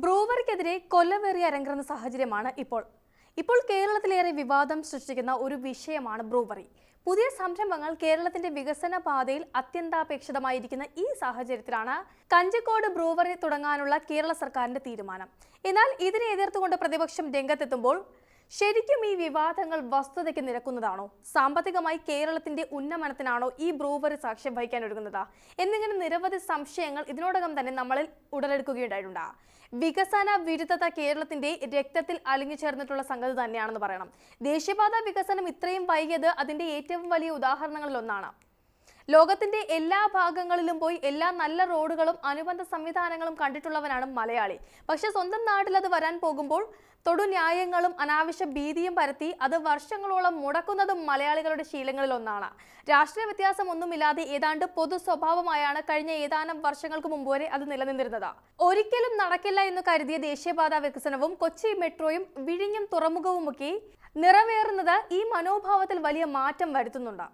ബ്രൂവറിക്കെതിരെ കൊല്ലവേറി അരങ്ങുന്ന സാഹചര്യമാണ് ഇപ്പോൾ. ഇപ്പോൾ കേരളത്തിലേറെ വിവാദം സൃഷ്ടിക്കുന്ന ഒരു വിഷയമാണ് ബ്രൂവറി. പുതിയ സംരംഭങ്ങൾ കേരളത്തിന്റെ വികസന പാതയിൽ അത്യന്താപേക്ഷിതമായിരിക്കുന്ന ഈ സാഹചര്യത്തിലാണ് കഞ്ചിക്കോട് ബ്രൂവറി തുടങ്ങാനുള്ള കേരള സർക്കാരിന്റെ തീരുമാനം. എന്നാൽ ഇതിനെ എതിർത്തുകൊണ്ട് പ്രതിപക്ഷം രംഗത്തെത്തുമ്പോൾ ശരിക്കും ഈ വിവാദങ്ങൾ വസ്തുതയ്ക്ക് നിരക്കുന്നതാണോ? സാമ്പത്തികമായി കേരളത്തിന്റെ ഉന്നമനത്തിനാണോ ഈ ബ്രൂവറി സാക്ഷ്യം വഹിക്കാൻ ഒരുങ്ങുന്നത്? എന്നിങ്ങനെ നിരവധി സംശയങ്ങൾ ഇതിനോടകം തന്നെ നമ്മളിൽ ഉടലെടുക്കുകയുണ്ടായിട്ടുണ്ട്. വികസന വിരുദ്ധത കേരളത്തിന്റെ രക്തത്തിൽ അലിഞ്ഞു ചേർന്നിട്ടുള്ള സംഗതി തന്നെയാണെന്ന് പറയണം. ദേശീയപാത വികസനം ഇത്രയും വൈകിയത് അതിന്റെ ഏറ്റവും വലിയ ഉദാഹരണങ്ങളിൽ ഒന്നാണ് ലോകത്തിന്റെ എല്ലാ ഭാഗങ്ങളിലും പോയി എല്ലാ നല്ല റോഡുകളും അനുബന്ധ സംവിധാനങ്ങളും കണ്ടിട്ടുള്ളവനാണ് മലയാളി. പക്ഷെ സ്വന്തം നാട്ടിൽ അത് വരാൻ പോകുമ്പോൾ തൊടു ന്യായങ്ങളും അനാവശ്യ ഭീതിയും പരത്തി അത് വർഷങ്ങളോളം മുടക്കുന്നതും മലയാളികളുടെ ശീലങ്ങളിൽ ഒന്നാണ്. രാഷ്ട്രീയ വ്യത്യാസം ഒന്നുമില്ലാതെ ഏതാണ്ട് പൊതു സ്വഭാവമായാണ് കഴിഞ്ഞ ഏതാനും വർഷങ്ങൾക്ക് മുമ്പ് വരെ അത് നിലനിന്നിരുന്നത്. ഒരിക്കലും നടക്കില്ല എന്ന് കരുതിയ ദേശീയപാത വികസനവും കൊച്ചി മെട്രോയും വിഴിഞ്ഞം തുറമുഖവുമൊക്കെ നിറവേറുന്നത് ഈ മനോഭാവത്തിൽ വലിയ മാറ്റം വരുത്തുന്നുണ്ട്.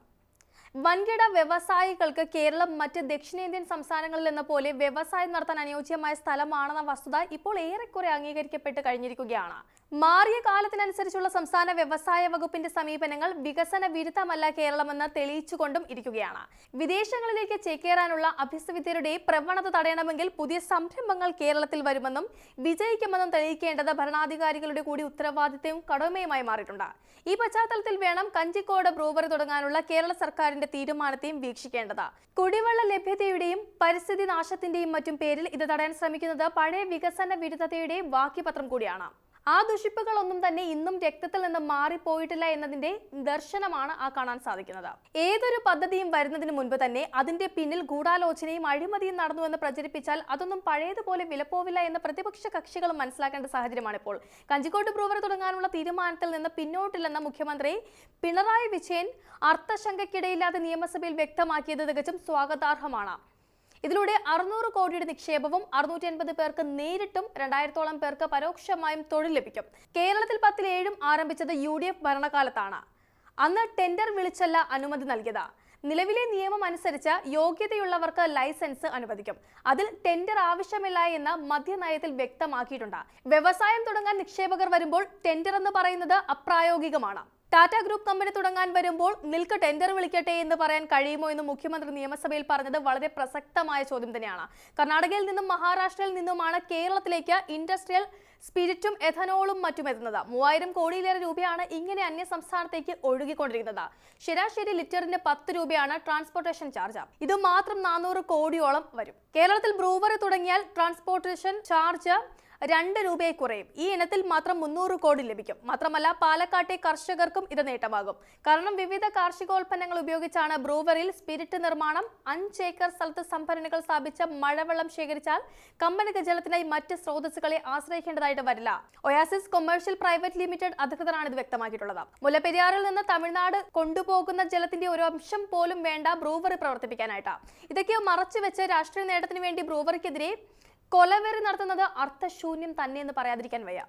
വൻകിട വ്യവസായികൾക്ക് കേരളം മറ്റ് ദക്ഷിണേന്ത്യൻ സംസ്ഥാനങ്ങളിൽ എന്ന പോലെ വ്യവസായം നടത്താൻ അനുയോജ്യമായ സ്ഥലമാണെന്ന വസ്തുത ഇപ്പോൾ ഏറെക്കുറെ അംഗീകരിക്കപ്പെട്ട് കഴിഞ്ഞിരിക്കുകയാണ്. മാറിയ കാലത്തിനനുസരിച്ചുള്ള സംസ്ഥാന വ്യവസായ വകുപ്പിന്റെ സമീപനങ്ങൾ വികസന വിരുദ്ധമല്ല കേരളമെന്ന് തെളിയിച്ചുകൊണ്ടും ഇരിക്കുകയാണ്. വിദേശങ്ങളിലേക്ക് ചേക്കേറാനുള്ള അഭ്യസ്തവിദ്യരുടെ പ്രവണത തടയണമെങ്കിൽ പുതിയ സംരംഭങ്ങൾ കേരളത്തിൽ വരുമെന്നും വിജയിക്കുമെന്നും തെളിയിക്കേണ്ടത് ഭരണാധികാരികളുടെ കൂടി ഉത്തരവാദിത്തവും കടമയുമായി മാറിയിട്ടുണ്ട്. ഈ പശ്ചാത്തലത്തിൽ വേണം കഞ്ചിക്കോട് ബ്രൂവറി തുടങ്ങാനുള്ള കേരള സർക്കാരിന്റെ തീരുമാനത്തെയും വീക്ഷിക്കേണ്ടത്. കുടിവെള്ള ലഭ്യതയുടെയും പരിസ്ഥിതി നാശത്തിന്റെയും മറ്റും പേരിൽ ഇത് തടയാൻ ശ്രമിക്കുന്നത് പഴയ വികസന വിരുദ്ധതയുടെ വാക്യപത്രം കൂടിയാണ്. ആ ദുഷിപ്പുകളൊന്നും തന്നെ ഇന്നും രക്തത്തിൽ നിന്ന് മാറിപ്പോയിട്ടില്ല എന്നതിന്റെ ദർശനമാണ് ആ കാണാൻ സാധിക്കുന്നത്. ഏതൊരു പദ്ധതിയും വരുന്നതിന് മുൻപ് തന്നെ അതിന്റെ പിന്നിൽ ഗൂഢാലോചനയും അഴിമതിയും നടന്നുവെന്ന് പ്രചരിപ്പിച്ചാൽ അതൊന്നും പഴയതുപോലെ വിലപ്പോവില്ല എന്ന് പ്രതിപക്ഷ കക്ഷികൾ മനസ്സിലാക്കേണ്ട സാഹചര്യമാണ് ഇപ്പോൾ കഞ്ചിക്കോട്ട് ബ്രൂവർ തുടങ്ങാനുള്ള തീരുമാനത്തിൽ നിന്ന് പിന്നോട്ടില്ലെന്ന മുഖ്യമന്ത്രി പിണറായി വിജയൻ അർത്ഥശങ്കയ്ക്കിടയില്ലാതെ നിയമസഭയിൽ വ്യക്തമാക്കിയത് തികച്ചും സ്വാഗതാർഹമാണ്. ഇതിലൂടെ അറുന്നൂറ് കോടിയുടെ നിക്ഷേപവും അറുന്നൂറ്റി അൻപത് പേർക്ക് നേരിട്ടും രണ്ടായിരത്തോളം പേർക്ക് പരോക്ഷമായും തൊഴിൽ ലഭിക്കും. കേരളത്തിൽ പത്തിൽ ഏഴും ആരംഭിച്ചത് യു ഡി എഫ് ഭരണകാലത്താണ്. അന്ന് ടെൻഡർ വിളിച്ചല്ല അനുമതി നൽകിയത്. നിലവിലെ നിയമം അനുസരിച്ച് യോഗ്യതയുള്ളവർക്ക് ലൈസൻസ് അനുവദിക്കും. അതിൽ ടെൻഡർ ആവശ്യമില്ല എന്ന് മദ്യനയത്തിൽ വ്യക്തമാക്കിയിട്ടുണ്ട്. വ്യവസായം തുടങ്ങാൻ നിക്ഷേപകർ വരുമ്പോൾ ടെൻഡർ എന്ന് പറയുന്നത് അപ്രായോഗികമാണ്. ടാറ്റ ഗ്രൂപ്പ് കമ്പനി തുടങ്ങാൻ വരുമ്പോൾ നിൽക്ക് ടെൻഡർ വിളിക്കട്ടെ എന്ന് പറയാൻ കഴിയുമോ എന്ന് മുഖ്യമന്ത്രി നിയമസഭയിൽ പറഞ്ഞത് വളരെ പ്രസക്തമായ ചോദ്യം തന്നെയാണ്. കർണാടകയിൽ നിന്നും മഹാരാഷ്ട്രയിൽ നിന്നുമാണ് കേരളത്തിലേക്ക് ഇൻഡസ്ട്രിയൽ സ്പിരിറ്റും എഥനോളും മറ്റും എത്തുന്നത്. മൂവായിരം കോടിയിലേറെ രൂപയാണ് ഇങ്ങനെ അന്യ സംസ്ഥാനത്തേക്ക് ഒഴുകിക്കൊണ്ടിരിക്കുന്നത്. ശരാശരി ലിറ്ററിന് പത്ത് രൂപയാണ് ട്രാൻസ്പോർട്ടേഷൻ ചാർജ്. ഇത് മാത്രം നാനൂറ് കോടിയോളം വരും. കേരളത്തിൽ ബ്രൂവറി തുടങ്ങിയാൽ ട്രാൻസ്പോർട്ടേഷൻ ചാർജ് രണ്ട് രൂപയെ കുറയും. ഈ ഇനത്തിൽ മാത്രം മുന്നൂറ് കോടി ലഭിക്കും. മാത്രമല്ല പാലക്കാട്ടെ കർഷകർക്കും ഇത് നേട്ടമാകും. കാരണം വിവിധ കാർഷികോൽപ്പന്നങ്ങൾ ഉപയോഗിച്ചാണ് ബ്രൂവറിൽ സ്പിരിറ്റ് നിർമ്മാണം അഞ്ച് ഏക്കർ സ്ഥലത്ത് സംഭരണികൾ സ്ഥാപിച്ച മഴവെള്ളം ശേഖരിച്ചാൽ കമ്പനിക്ക് ജലത്തിനായി മറ്റ് സ്രോതസ്സുകളെ ആശ്രയിക്കേണ്ടതായിട്ട് വരില്ല. ഒയാസിസ് കൊമേഴ്ഷ്യൽ പ്രൈവറ്റ് ലിമിറ്റഡ് അധികൃതരാണ് ഇത് വ്യക്തമാക്കിയിട്ടുള്ളത്. മുല്ലപ്പെരിയാറിൽ നിന്ന് തമിഴ്നാട് കൊണ്ടുപോകുന്ന ജലത്തിന്റെ ഒരു അംശം പോലും വേണ്ട ബ്രൂവറി പ്രവർത്തിപ്പിക്കാനായിട്ട് ഇതൊക്കെ മറച്ചുവെച്ച് രാഷ്ട്രീയ നേട്ടത്തിന് വേണ്ടി ബ്രൂവറിക്കെതിരെ കൊലവെറി നടത്തുന്നത് അർത്ഥശൂന്യം തന്നെയെന്ന് പറയാതിരിക്കാൻ വയ്യ.